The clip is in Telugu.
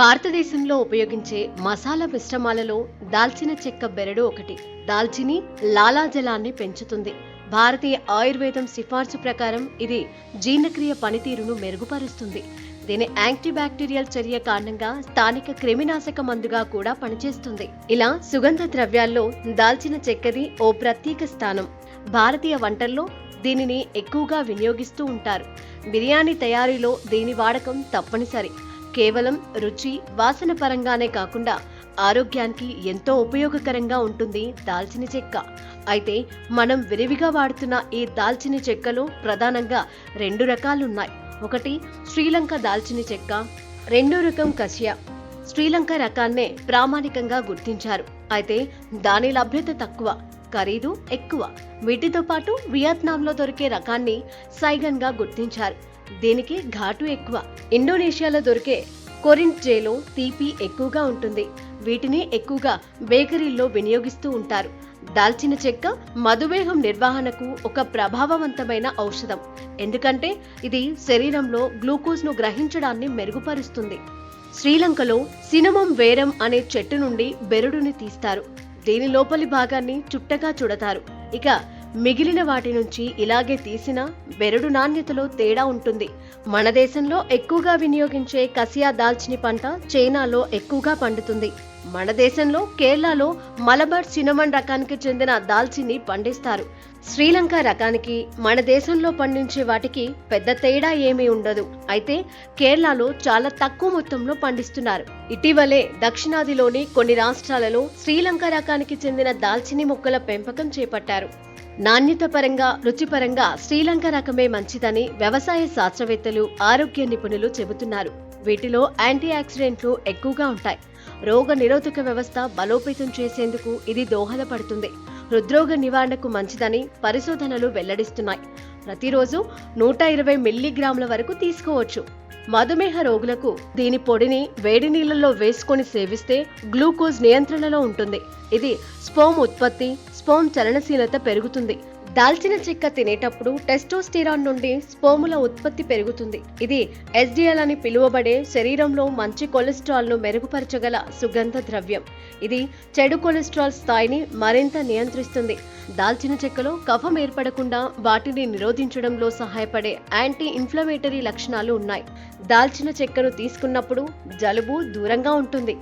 భారతదేశంలో ఉపయోగించే మసాలా మిశ్రమాలలో దాల్చిన చెక్క బెరడు ఒకటి. దాల్చిని లాలాజలాన్ని పెంచుతుంది. భారతీయ ఆయుర్వేదం సిఫార్సు ప్రకారం ఇది జీర్ణక్రియ పనితీరును మెరుగుపరుస్తుంది. దీని యాంటీబ్యాక్టీరియల్ చర్య కారణంగా స్థానిక క్రిమినాశక మందుగా కూడా పనిచేస్తుంది. ఇలా సుగంధ ద్రవ్యాల్లో దాల్చిన చెక్కది ఓ ప్రత్యేక స్థానం. భారతీయ వంటల్లో దీనిని ఎక్కువగా వినియోగిస్తూ ఉంటారు. బిర్యానీ తయారీలో దీని వాడకం తప్పనిసరి. కేవలం రుచి వాసన పరంగానే కాకుండా ఆరోగ్యానికి ఎంతో ఉపయోగకరంగా ఉంటుంది దాల్చిన చెక్క. అయితే మనం విరివిగా వాడుతున్న ఈ దాల్చిన చెక్కలో ప్రధానంగా రెండు రకాలున్నాయి. ఒకటి శ్రీలంక దాల్చిన చెక్క రెండో రకం కసియా శ్రీలంక రకాన్నే ప్రామాణికంగా గుర్తించారు. అయితే దాని లభ్యత తక్కువ ఖరీదు ఎక్కువ. వీటితో పాటు వియత్నాంలో దొరికే రకాన్ని సైగన్గా గుర్తించారు. దీనికి ఘాటు ఎక్కువ. ఇండోనేషియాలో దొరికే కొరింట్జేలో తీపి ఎక్కువగా ఉంటుంది. వీటిని ఎక్కువగా బేకరీల్లో వినియోగిస్తూ ఉంటారు. దాల్చిన చెక్క మధుమేహం నిర్వహణకు ఒక ప్రభావవంతమైన ఔషధం. ఎందుకంటే ఇది శరీరంలో గ్లూకోజ్ను గ్రహించడాన్ని మెరుగుపరుస్తుంది. శ్రీలంకలో సినమం వేరం అనే చెట్టు నుండి బెరడుని తీస్తారు. దీని లోపలి భాగాన్ని చుట్టగా చుడతారు. ఇక మిగిలిన వాటి నుంచి ఇలాగే తీసిన బెరడు నాణ్యతలో తేడా ఉంటుంది. మన దేశంలో ఎక్కువగా వినియోగించే కసియా దాల్చిని పంట చైనాలో ఎక్కువగా పండుతుంది. మన దేశంలో కేరళలో మలబార్ సినమన్ రకానికి చెందిన దాల్చిని పండిస్తారు. శ్రీలంక రకానికి మన దేశంలో పండించే వాటికి పెద్ద తేడా ఏమీ ఉండదు. అయితే కేరళలో చాలా తక్కువ మొత్తంలో పండిస్తున్నారు. ఇటీవలే దక్షిణాదిలోని కొన్ని రాష్ట్రాలలో శ్రీలంక రకానికి చెందిన దాల్చిని మొక్కల పెంపకం చేపట్టారు. నాణ్యత పరంగా రుచిపరంగా శ్రీలంక రకమే మంచిదని వ్యవసాయ శాస్త్రవేత్తలు ఆరోగ్య నిపుణులు చెబుతున్నారు. వీటిలో యాంటీ ఆక్సిడెంట్లు ఎక్కువగా ఉంటాయి. రోగ నిరోధక వ్యవస్థ బలోపేతం చేసేందుకు ఇది దోహదపడుతుంది. హృద్రోగ నివారణకు మంచిదని పరిశోధనలు వెల్లడిస్తున్నాయి. ప్రతిరోజు నూట ఇరవై మిల్లీగ్రాముల వరకు తీసుకోవచ్చు. మధుమేహ రోగులకు దీని పొడిని వేడి నీళ్ళలో వేసుకొని సేవిస్తే గ్లూకోజ్ నియంత్రణలో ఉంటుంది. ఇది స్పోమ్ ఉత్పత్తి స్పోమ్ చలనశీలత పెరుగుతుంది. దాల్చిన చెక్క తినేటప్పుడు టెస్టోస్టిరాన్ నుండి స్పోముల ఉత్పత్తి పెరుగుతుంది. ఇది ఎస్డిఎల్ అని పిలువబడే శరీరంలో మంచి కొలెస్ట్రాల్ను మెరుగుపరచగల సుగంధ ద్రవ్యం. ఇది చెడు కొలెస్ట్రాల్ స్థాయిని మరింత నియంత్రిస్తుంది. దాల్చిన చెక్కలో కఫం ఏర్పడకుండా వాటిని నిరోధించడంలో సహాయపడే యాంటీ ఇన్ఫ్లమేటరీ లక్షణాలు ఉన్నాయి. దాల్చిన చెక్కను తీసుకున్నప్పుడు జలుబు దూరంగా ఉంటుంది.